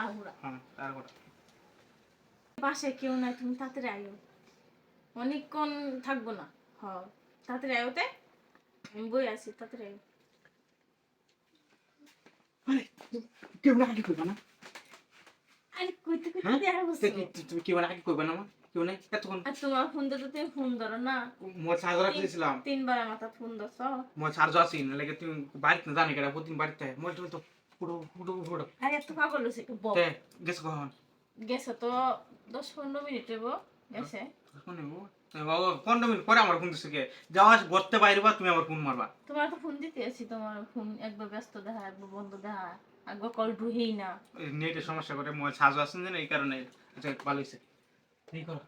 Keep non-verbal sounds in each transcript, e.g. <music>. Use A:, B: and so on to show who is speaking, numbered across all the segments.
A: তাড়াহুড়া।
B: হ্যাঁ
A: বাসায় কেউ নাই তুমি তাড়াতাড়ি আয়ো। অনেকক্ষণ থাকব না। হ তাড়াতাড়ি আয়োতে আমি বই আছি তাড়াতাড়ি আয়ো।
B: কেউ না আগে না?
A: আরে কইতে কইতে
B: হ্যাঁ?
A: দেখা
B: তুমি আগে না আমার কেউ নাই? এতক্ষণ
A: আর তোমার ফোন দিতে তুমি ফোন ধরো না।
B: মোর
A: তিনবার মাথা ফোন ধরছ।
B: মোর চার্জ আছে না লাগে তুমি বাড়িতে না জানি কেডা প্রতিদিন বাড়িতে তো পুরো পুরো পুরো।
A: আরে এত পাগল একটু বক
B: তে গেছে কখন?
A: গেছে তো দশ পনেরো মিনিট হইব গেছে।
B: শুনে ও বাবা পনেরো মিনিট পরে আমার ফোন দিচ্ছে কে? যাওয়া ঘরতে বাইরে বা তুমি আমার ফোন মারবা।
A: তোমার তো ফোন দিতে আছি তোমার ফোন একবার ব্যস্ত দেখা একবার বন্ধ দেখা একবার কল ঢুহেই না।
B: নেটের সমস্যা করে মোবাইল চার্জ আছে না এই কারণে আচ্ছা ভালো হয়েছে। এই করো।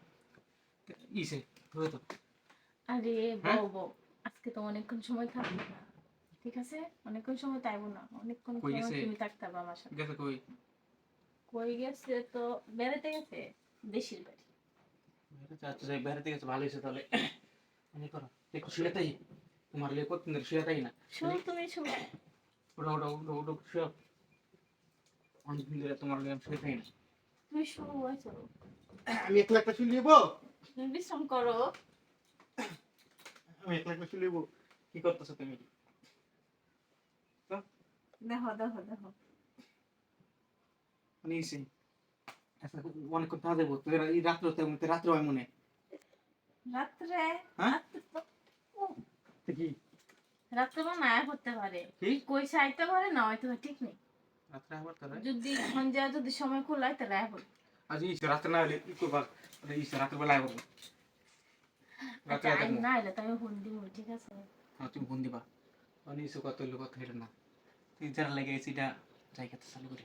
B: ইসে ধরে
A: আরে
B: হ্যাঁ?
A: বউ বউ আজকে তো অনেকক্ষণ সময় থাকব না। ঠিক আছে? অনেকক্ষণ সময় তাইবো না। অনেকক্ষণ
B: কই
A: সময়
B: গেছে?
A: তুমি থাকতে হবে আমার সাথে।
B: গেছে কই?
A: কই গেছে তো? বেড়াতে গেছে? দেশের বাড়ি।
B: আচ্ছা যাই বেড়াতে গেছে ভালো হয়েছে তাহলে। এই করো একটু শুয়ে তাই তোমার লিয়ে কতদিন ধরে শুয়ে তাই না।
A: শুনো তুমি শুনো।
B: ওটা ওটা ওটা ওটা শুয়ে অনেকদিন ধরে তোমার লিয়ে আমি শুয়ে থাকি না।
A: তুমি শুনো আছো
B: আমি একলা একটা শুয়ে
A: তুমি বিশ্রাম করো।
B: আমি একলা একটা শুয়ে লিব কি করতেছো তুমি?
A: দেখো দেখো দেখো।
B: অনেক কথা এই রাত্রে রাত্রে হয় মনে
A: রাত্রে? রাত্রে তো- ও,
B: তো কি?
A: রাত্রে বা না করতে পারে।
B: কি?
A: কই আইতে পারে না হয়তো ঠিক নেই।
B: রাত্রে আবার তোরা
A: যদি সন্ধ্যা যদি সময় খোলায় তাহলে আয় বল।
B: আজ ইসে রাত্রে না হলে কি করবা ইসে রাত্রে বেলায় করব রাত্রে
A: আচ্ছা, না ফোন দিব ঠিক আছে?
B: হ্যাঁ তুমি ফোন দিবা। মানে ইসে কত হইল কত না। যারা লেগে গেছি এটা জায়গাতে চালু করে।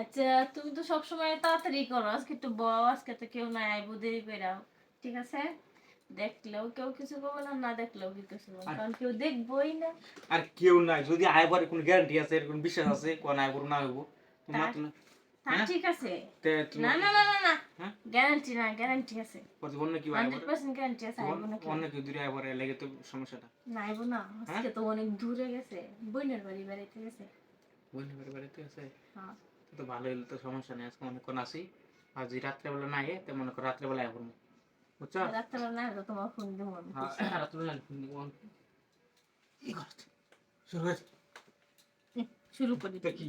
A: আচ্ছা তুমি তো সবসময় তাড়াতাড়ি করো। আজকে একটু বউ আজকে তো কেউ নাই আইবো দেরি করে। ঠিক আছে? দেখলেও কেউ কিছু করবে না না দেখলেও কেউ কিছু করবে
B: আর-
A: কারণ কেউ দেখবোই না।
B: আর কেউ নাই। যদি আইবার কোনো গ্যারান্টি আছে এরকম বিশ্বাস আছে কোন আইবো না হইব তোমার?
A: ঠিক আছে। না না না না
B: হ্যাঁ?
A: গ্যারান্টি না গ্যারান্টি আছে।
B: অন্য কি
A: গ্যারান্টি আছে
B: অন্য কেউ দূরে আইবার লেগে তো সমস্যাটা।
A: না আইবো না আজকে তো অনেক দূরে গেছে। বইনের বাড়ি বেড়াইতে গেছে।
B: বললি বাড়ি বাড়িতে আছে
A: হ্যাঁ।
B: তো ভালো হইলে তো সমস্যা নেই আজকে অনেকক্ষণ আসি। আর যদি রাত্রেবেলা না আইয়ে তো মনে করো রাত্রেবেলা আইবার বুঝছ?
A: রাত্রেবেলা না হলে তোমার ফোন দেবো
B: হ্যাঁ <laughs> রাত্রেবেলা ই কর শুরু হয়েছে
A: শুরু করি।
B: কি?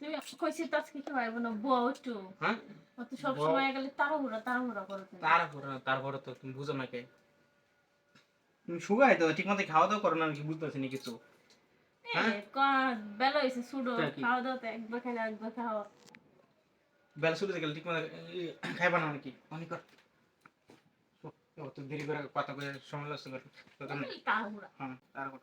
A: তুমি কইছি তো আজকে কেউ আইবো না বউ একটু।
B: হ্যাঁ?
A: অত সব সময় গেলে তাড়াহুড়া তাড়াহুড়া করো তুমি।
B: তারপরে তো তুমি বুঝো না কে। তুমি শুকাই তো ঠিক মতো খাওয়া দাওয়া করো না কি বুঝতেছি না কিছু। হ্যাঁ?
A: এই, ক- বেলা হয়েছে সুডো খাওয়া দাওয়া তো একবার খাইলে একবার খাওয়া।
B: বেলা শুরু গেলে ঠিক মতো খাইবা না নাকি? অনেক দেরি করে কথা কয়ে সময় লাগছে হ্যাঁ তারপর